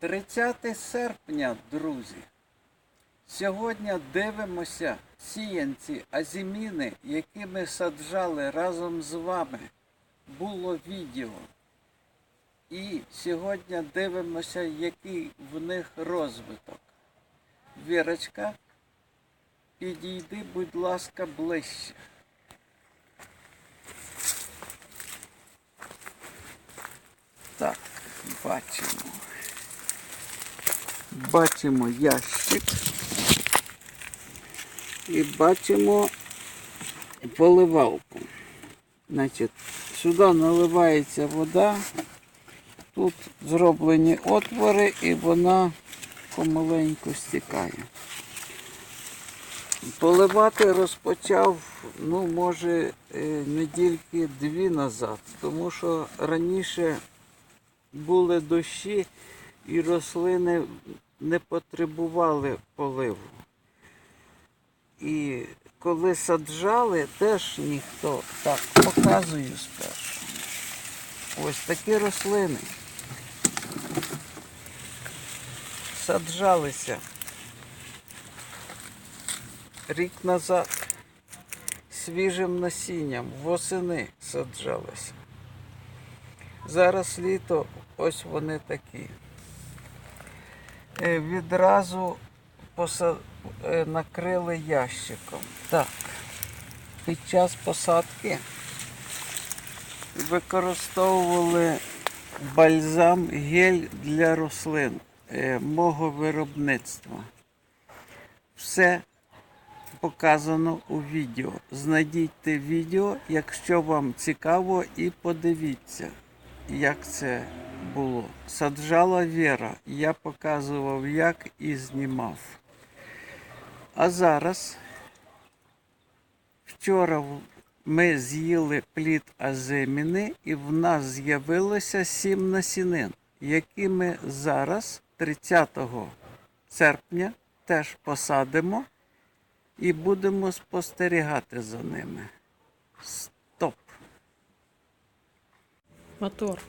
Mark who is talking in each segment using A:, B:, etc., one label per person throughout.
A: 30 серпня, друзі. Сьогодні дивимося сіянці азіміни, які ми саджали разом з вами. Було відео. І сьогодні дивимося, який в них розвиток. Вірочка, підійди, будь ласка, ближче. Так, бачимо. Бачимо ящик. І бачимо поливалку. Значить, сюди наливається вода, тут зроблені отвори і вона помаленьку стікає. Поливати розпочав, ну, може, е, недільки дві назад, тому що раніше були дощі і рослини не потребували поливу. І коли саджали, теж ніхто так показую спершу. Ось такі рослини. Саджалися рік назад свіжим насінням, восени саджалися. Зараз літо, ось вони такі. Е, Відразу поса... е, накрили ящиком. Так. Під час посадки використовували бальзам гель для рослин е, мого виробництва. Все показано у відео. Знайдіть відео, якщо вам цікаво, і подивіться, як це було. Саджала Віра, я показував, як і знімав. А зараз вчора ми з'їли плід азиміни, і в нас з'явилося сім насінин, які ми зараз, 30 серпня, теж посадимо і будемо спостерігати за ними. Стоп.
B: Мотор.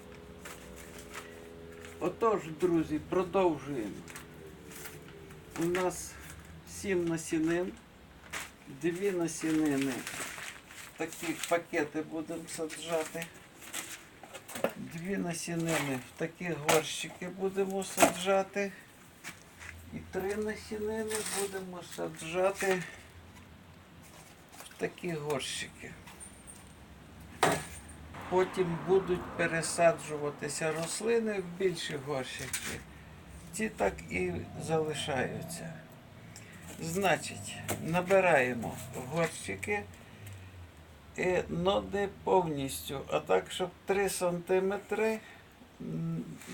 A: Отож, друзі, продовжуємо. У нас сім насінин, дві насінини. Такі пакети будемо саджати. Дві насінини в такі горщики будемо саджати. І три насінини будемо саджати в такі горщики. Потім будуть пересаджуватися рослини в більші горщики. Ці так і залишаються. Значить, набираємо горщики, е, но не повністю, а так, щоб 3 см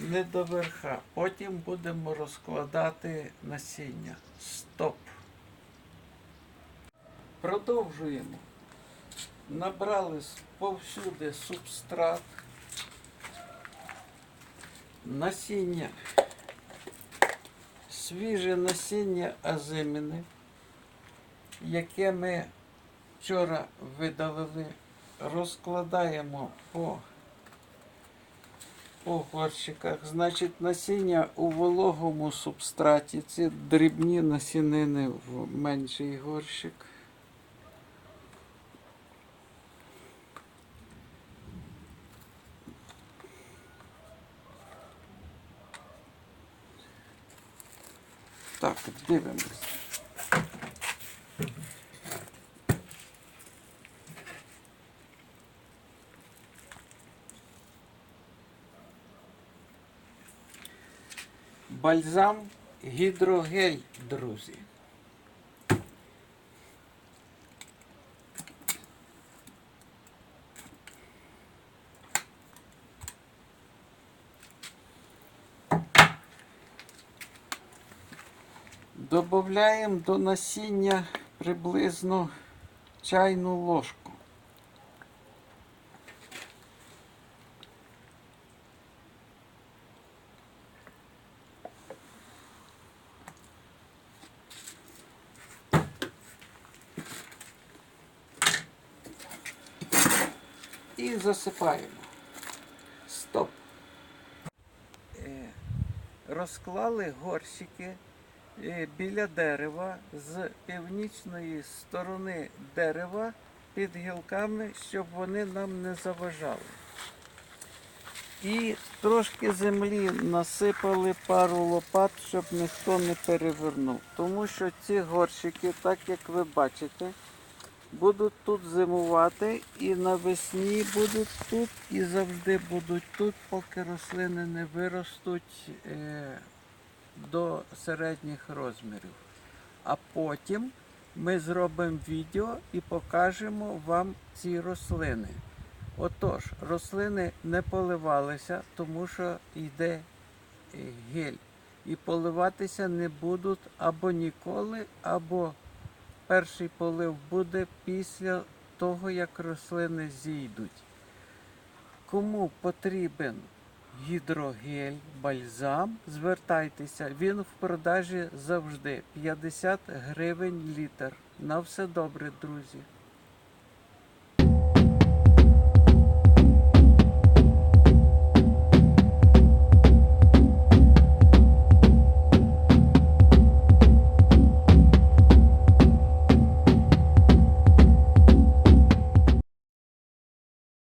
A: не до верха. Потім будемо розкладати насіння. Стоп. Продовжуємо. Набрали повсюди субстрат, насіння, свіже насіння азиміни, яке ми вчора видалили, розкладаємо по, по горщиках. Значить, насіння у вологому субстраті, ці дрібні насінини в менший горщик. Так, дивимось. Бальзам гідрогель, друзі. Добавляємо до насіння приблизно чайну ложку. І засипаємо. Стоп. Е, розклали горщики біля дерева з північної сторони дерева під гілками, щоб вони нам не заважали. І трошки землі насипали пару лопат, щоб ніхто не перевернув. Тому що ці горщики, так як ви бачите, будуть тут зимувати і навесні будуть тут, і завжди будуть тут, поки рослини не виростуть е, до середніх розмірів. А потім ми зробимо відео і покажемо вам ці рослини. Отож, рослини не поливалися, тому що йде е, гель. І поливатися не будуть або ніколи, або перший полив буде після того, як рослини зійдуть. Кому потрібен гідрогель, бальзам, звертайтеся. Він в продажі завжди 50 гривень літр. На все добре, друзі.